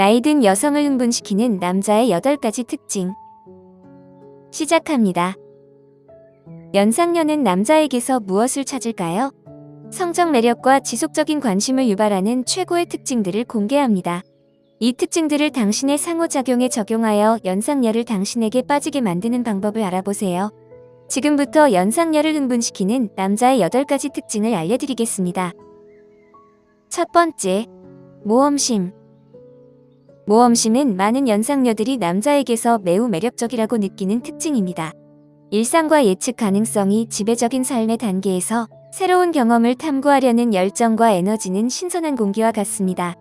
나이든 여성을 흥분시키는 남자의 8가지 특징. 시작합니다. 연상녀는 남자에게서 무엇을 찾을까요? 성적 매력과 지속적인 관심을 유발하는 최고의 특징들을 공개합니다. 이 특징들을 당신의 상호작용에 적용하여 연상녀를 당신에게 빠지게 만드는 방법을 알아보세요. 지금부터 연상녀를 흥분시키는 남자의 8가지 특징을 알려드리겠습니다. 첫 번째, 모험심. 모험심은 많은 연상녀들이 남자에게서 매우 매력적이라고 느끼는 특징입니다. 일상과 예측 가능성이 지배적인 삶의 단계에서 새로운 경험을 탐구하려는 열정과 에너지는 신선한 공기와 같습니다.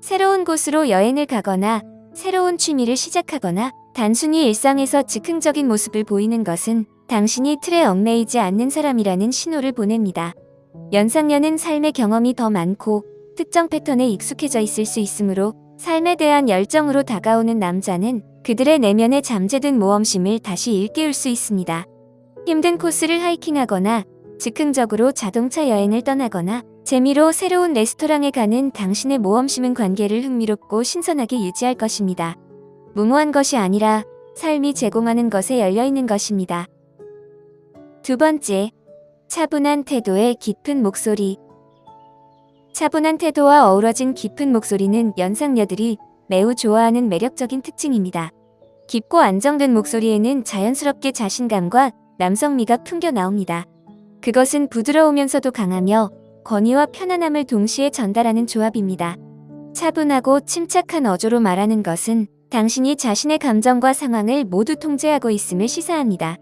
새로운 곳으로 여행을 가거나 새로운 취미를 시작하거나 단순히 일상에서 즉흥적인 모습을 보이는 것은 당신이 틀에 얽매이지 않는 사람이라는 신호를 보냅니다. 연상녀는 삶의 경험이 더 많고 특정 패턴에 익숙해져 있을 수 있으므로 삶에 대한 열정으로 다가오는 남자는 그들의 내면에 잠재든 모험심을 다시 일깨울 수 있습니다. 힘든 코스를 하이킹하거나 즉흥적으로 자동차 여행을 떠나거나 재미로 새로운 레스토랑에 가는 당신의 모험심은 관계를 흥미롭고 신선하게 유지할 것입니다. 무모한 것이 아니라 삶이 제공하는 것에 열려있는 것입니다. 두 번째, 차분한 태도의 깊은 목소리. 차분한 태도와 어우러진 깊은 목소리는 연상녀들이 매우 좋아하는 매력적인 특징입니다. 깊고 안정된 목소리에는 자연스럽게 자신감과 남성미가 풍겨 나옵니다. 그것은 부드러우면서도 강하며 권위와 편안함을 동시에 전달하는 조합입니다. 차분하고 침착한 어조로 말하는 것은 당신이 자신의 감정과 상황을 모두 통제하고 있음을 시사합니다.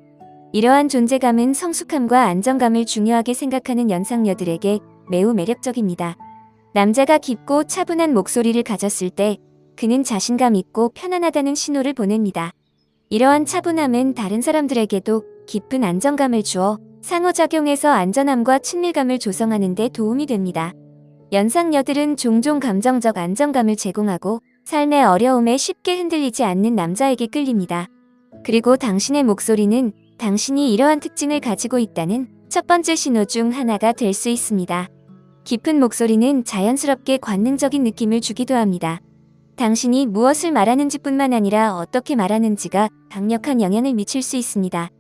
이러한 존재감은 성숙함과 안정감을 중요하게 생각하는 연상녀들에게 매우 매력적입니다. 남자가 깊고 차분한 목소리를 가졌을 때 그는 자신감 있고 편안하다는 신호를 보냅니다. 이러한 차분함은 다른 사람들에게도 깊은 안정감을 주어 상호작용에서 안전함과 친밀감을 조성하는 데 도움이 됩니다. 연상녀들은 종종 감정적 안정감을 제공하고 삶의 어려움에 쉽게 흔들리지 않는 남자에게 끌립니다. 그리고 당신의 목소리는 당신이 이러한 특징을 가지고 있다는 첫 번째 신호 중 하나가 될 수 있습니다. 깊은 목소리는 자연스럽게 관능적인 느낌을 주기도 합니다. 당신이 무엇을 말하는지 뿐만 아니라 어떻게 말하는지가 강력한 영향을 미칠 수 있습니다.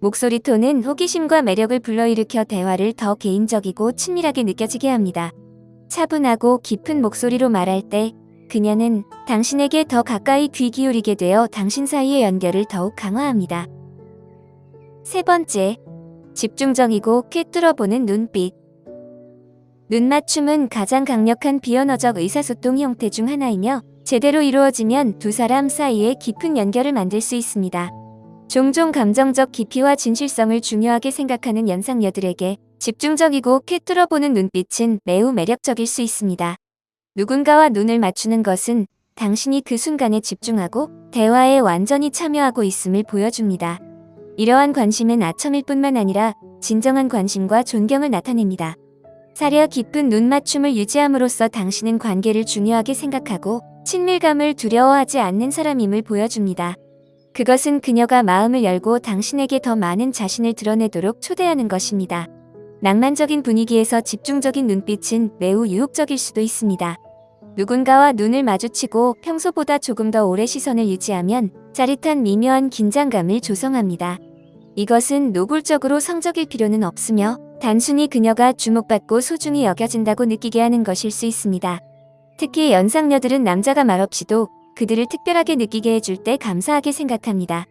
목소리 톤은 호기심과 매력을 불러일으켜 대화를 더 개인적이고 친밀하게 느껴지게 합니다. 차분하고 깊은 목소리로 말할 때 그녀는 당신에게 더 가까이 귀 기울이게 되어 당신 사이의 연결을 더욱 강화합니다. 세 번째, 집중적이고 꿰뚫어보는 눈빛. 눈 맞춤은 가장 강력한 비언어적 의사소통 형태 중 하나이며 제대로 이루어지면 두 사람 사이에 깊은 연결을 만들 수 있습니다. 종종 감정적 깊이와 진실성을 중요하게 생각하는 연상녀들에게 집중적이고 쾌뚫어 보는 눈빛은 매우 매력적일 수 있습니다. 누군가와 눈을 맞추는 것은 당신이 그 순간에 집중하고 대화에 완전히 참여하고 있음을 보여줍니다. 이러한 관심은 아첨일 뿐만 아니라 진정한 관심과 존경을 나타냅니다. 사려 깊은 눈 맞춤을 유지함으로써 당신은 관계를 중요하게 생각하고 친밀감을 두려워하지 않는 사람임을 보여줍니다. 그것은 그녀가 마음을 열고 당신에게 더 많은 자신을 드러내도록 초대하는 것입니다. 낭만적인 분위기에서 집중적인 눈빛은 매우 유혹적일 수도 있습니다. 누군가와 눈을 마주치고 평소보다 조금 더 오래 시선을 유지하면 짜릿한 미묘한 긴장감을 조성합니다. 이것은 노골적으로 성적일 필요는 없으며 단순히 그녀가 주목받고 소중히 여겨진다고 느끼게 하는 것일 수 있습니다. 특히 연상녀들은 남자가 말없이도 그들을 특별하게 느끼게 해줄 때 감사하게 생각합니다.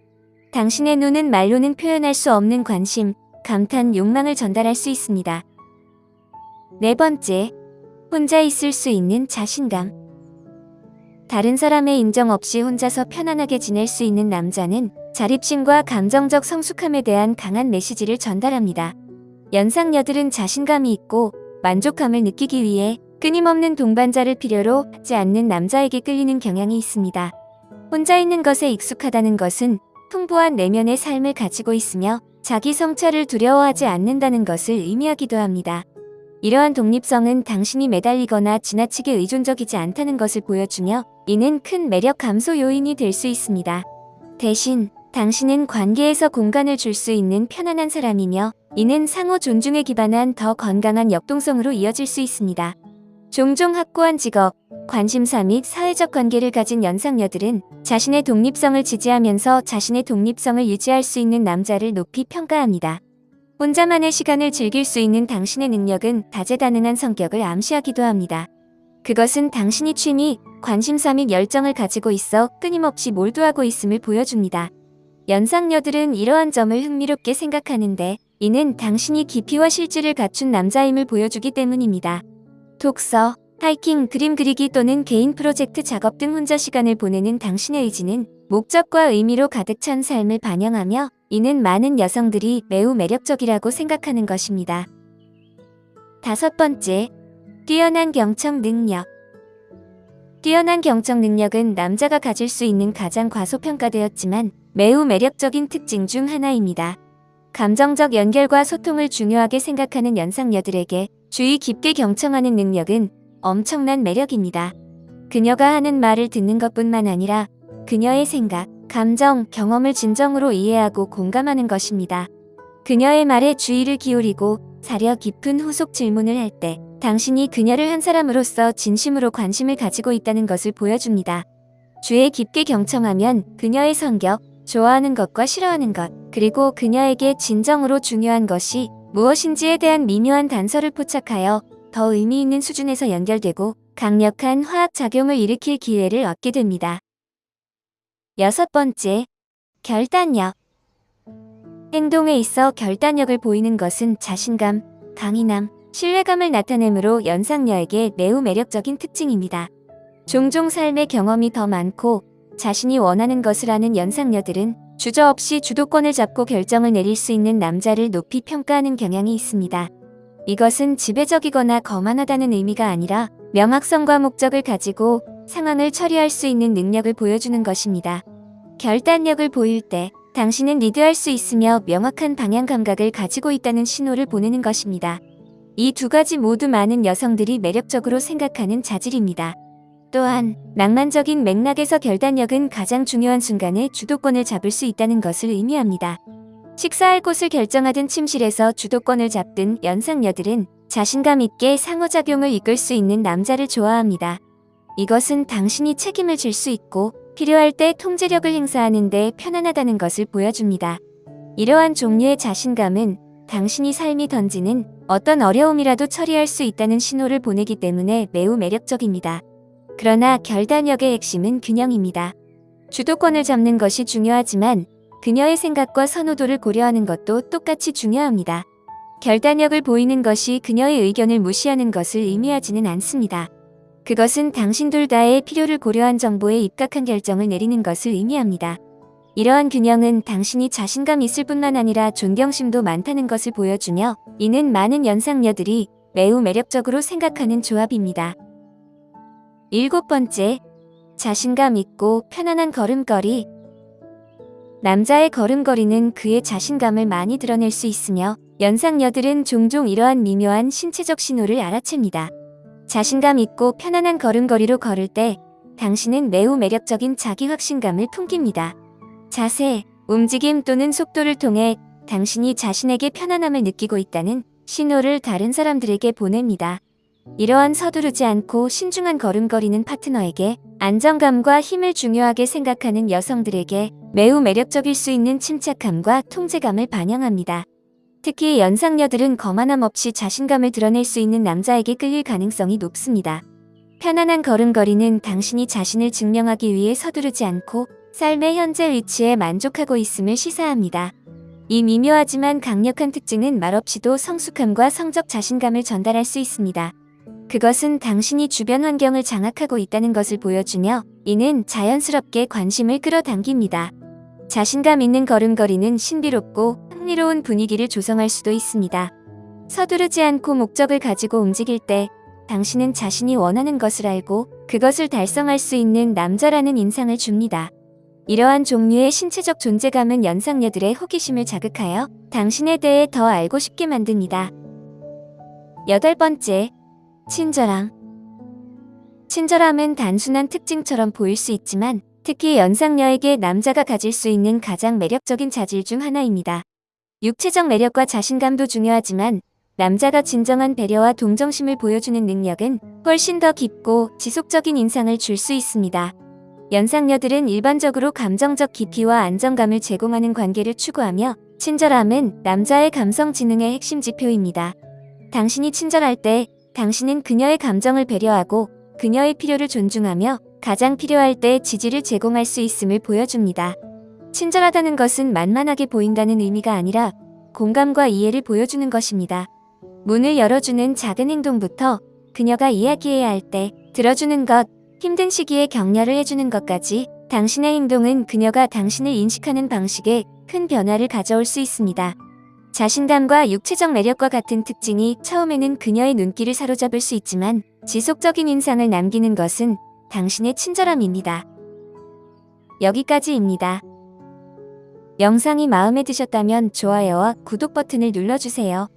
당신의 눈은 말로는 표현할 수 없는 관심, 감탄, 욕망을 전달할 수 있습니다. 네 번째, 혼자 있을 수 있는 자신감. 다른 사람의 인정 없이 혼자서 편안하게 지낼 수 있는 남자는 자립심과 감정적 성숙함에 대한 강한 메시지를 전달합니다. 연상녀들은 자신감이 있고 만족감을 느끼기 위해 끊임없는 동반자를 필요로 하지 않는 남자에게 끌리는 경향이 있습니다. 혼자 있는 것에 익숙하다는 것은 풍부한 내면의 삶을 가지고 있으며 자기 성찰을 두려워하지 않는다는 것을 의미하기도 합니다. 이러한 독립성은 당신이 매달리거나 지나치게 의존적이지 않다는 것을 보여주며 이는 큰 매력 감소 요인이 될 수 있습니다. 대신 당신은 관계에서 공간을 줄 수 있는 편안한 사람이며 이는 상호 존중에 기반한 더 건강한 역동성으로 이어질 수 있습니다. 종종 확고한 직업, 관심사 및 사회적 관계를 가진 연상녀들은 자신의 독립성을 지지하면서 자신의 독립성을 유지할 수 있는 남자를 높이 평가합니다. 혼자만의 시간을 즐길 수 있는 당신의 능력은 다재다능한 성격을 암시하기도 합니다. 그것은 당신이 취미, 관심사 및 열정을 가지고 있어 끊임없이 몰두하고 있음을 보여줍니다. 연상녀들은 이러한 점을 흥미롭게 생각하는데 이는 당신이 깊이와 실질을 갖춘 남자임을 보여주기 때문입니다. 독서, 하이킹, 그림 그리기 또는 개인 프로젝트 작업 등 혼자 시간을 보내는 당신의 의지는 목적과 의미로 가득 찬 삶을 반영하며 이는 많은 여성들이 매우 매력적이라고 생각하는 것입니다. 다섯 번째, 뛰어난 경청 능력. 뛰어난 경청 능력은 남자가 가질 수 있는 가장 과소평가되었지만 매우 매력적인 특징 중 하나입니다. 감정적 연결과 소통을 중요하게 생각하는 연상녀들에게 주의 깊게 경청하는 능력은 엄청난 매력입니다. 그녀가 하는 말을 듣는 것뿐만 아니라 그녀의 생각, 감정, 경험을 진정으로 이해하고 공감하는 것입니다. 그녀의 말에 주의를 기울이고 사려 깊은 후속 질문을 할 때 당신이 그녀를 한 사람으로서 진심으로 관심을 가지고 있다는 것을 보여줍니다. 주에 깊게 경청하면 그녀의 성격, 좋아하는 것과 싫어하는 것, 그리고 그녀에게 진정으로 중요한 것이 무엇인지에 대한 미묘한 단서를 포착하여 더 의미 있는 수준에서 연결되고 강력한 화학 작용을 일으킬 기회를 얻게 됩니다. 여섯 번째, 결단력. 행동에 있어 결단력을 보이는 것은 자신감, 강인함, 신뢰감을 나타내므로 연상녀에게 매우 매력적인 특징입니다. 종종 삶의 경험이 더 많고 자신이 원하는 것을 아는 연상녀들은 주저없이 주도권을 잡고 결정을 내릴 수 있는 남자를 높이 평가하는 경향이 있습니다. 이것은 지배적이거나 거만하다는 의미가 아니라 명확성과 목적을 가지고 상황을 처리할 수 있는 능력을 보여주는 것입니다. 결단력을 보일 때 당신은 리드할 수 있으며 명확한 방향 감각을 가지고 있다는 신호를 보내는 것입니다. 이 두 가지 모두 많은 여성들이 매력적으로 생각하는 자질입니다. 또한 낭만적인 맥락에서 결단력은 가장 중요한 순간에 주도권을 잡을 수 있다는 것을 의미합니다. 식사할 곳을 결정하든 침실에서 주도권을 잡든 연상녀들은 자신감 있게 상호작용을 이끌 수 있는 남자를 좋아합니다. 이것은 당신이 책임을 질 수 있고 필요할 때 통제력을 행사하는 데 편안하다는 것을 보여줍니다. 이러한 종류의 자신감은 당신이 삶이 던지는 어떤 어려움이라도 처리할 수 있다는 신호를 보내기 때문에 매우 매력적입니다. 그러나 결단력의 핵심은 균형입니다. 주도권을 잡는 것이 중요하지만 그녀의 생각과 선호도를 고려하는 것도 똑같이 중요합니다. 결단력을 보이는 것이 그녀의 의견을 무시하는 것을 의미하지는 않습니다. 그것은 당신 둘 다의 필요를 고려한 정보에 입각한 결정을 내리는 것을 의미합니다. 이러한 균형은 당신이 자신감 있을 뿐만 아니라 존경심도 많다는 것을 보여주며 이는 많은 연상녀들이 매우 매력적으로 생각하는 조합입니다. 일곱 번째, 자신감 있고 편안한 걸음걸이. 남자의 걸음걸이는 그의 자신감을 많이 드러낼 수 있으며 연상녀들은 종종 이러한 미묘한 신체적 신호를 알아챕니다. 자신감 있고 편안한 걸음걸이로 걸을 때 당신은 매우 매력적인 자기 확신감을 풍깁니다. 자세, 움직임 또는 속도를 통해 당신이 자신에게 편안함을 느끼고 있다는 신호를 다른 사람들에게 보냅니다. 이러한 서두르지 않고 신중한 걸음걸이는 파트너에게 안정감과 힘을 중요하게 생각하는 여성들에게 매우 매력적일 수 있는 침착함과 통제감을 반영합니다. 특히 연상녀들은 거만함 없이 자신감을 드러낼 수 있는 남자에게 끌릴 가능성이 높습니다. 편안한 걸음걸이는 당신이 자신을 증명하기 위해 서두르지 않고 삶의 현재 위치에 만족하고 있음을 시사합니다. 이 미묘하지만 강력한 특징은 말없이도 성숙함과 성적 자신감을 전달할 수 있습니다. 그것은 당신이 주변 환경을 장악하고 있다는 것을 보여주며 이는 자연스럽게 관심을 끌어당깁니다. 자신감 있는 걸음걸이는 신비롭고 흥미로운 분위기를 조성할 수도 있습니다. 서두르지 않고 목적을 가지고 움직일 때 당신은 자신이 원하는 것을 알고 그것을 달성할 수 있는 남자라는 인상을 줍니다. 이러한 종류의 신체적 존재감은 연상녀들의 호기심을 자극하여 당신에 대해 더 알고 싶게 만듭니다. 여덟 번째, 친절함. 친절함은 단순한 특징처럼 보일 수 있지만 특히 연상녀에게 남자가 가질 수 있는 가장 매력적인 자질 중 하나입니다. 육체적 매력과 자신감도 중요하지만 남자가 진정한 배려와 동정심을 보여주는 능력은 훨씬 더 깊고 지속적인 인상을 줄 수 있습니다. 연상녀들은 일반적으로 감정적 깊이와 안정감을 제공하는 관계를 추구하며 친절함은 남자의 감성 지능의 핵심 지표입니다. 당신이 친절할 때 당신은 그녀의 감정을 배려하고 그녀의 필요를 존중하며 가장 필요할 때 지지를 제공할 수 있음을 보여줍니다. 친절하다는 것은 만만하게 보인다는 의미가 아니라 공감과 이해를 보여주는 것입니다. 문을 열어주는 작은 행동부터 그녀가 이야기해야 할 때 들어주는 것, 힘든 시기에 격려를 해주는 것까지 당신의 행동은 그녀가 당신을 인식하는 방식에 큰 변화를 가져올 수 있습니다. 자신감과 육체적 매력과 같은 특징이 처음에는 그녀의 눈길을 사로잡을 수 있지만 지속적인 인상을 남기는 것은 당신의 친절함입니다. 여기까지입니다. 영상이 마음에 드셨다면 좋아요와 구독 버튼을 눌러주세요.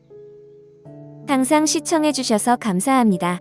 항상 시청해주셔서 감사합니다.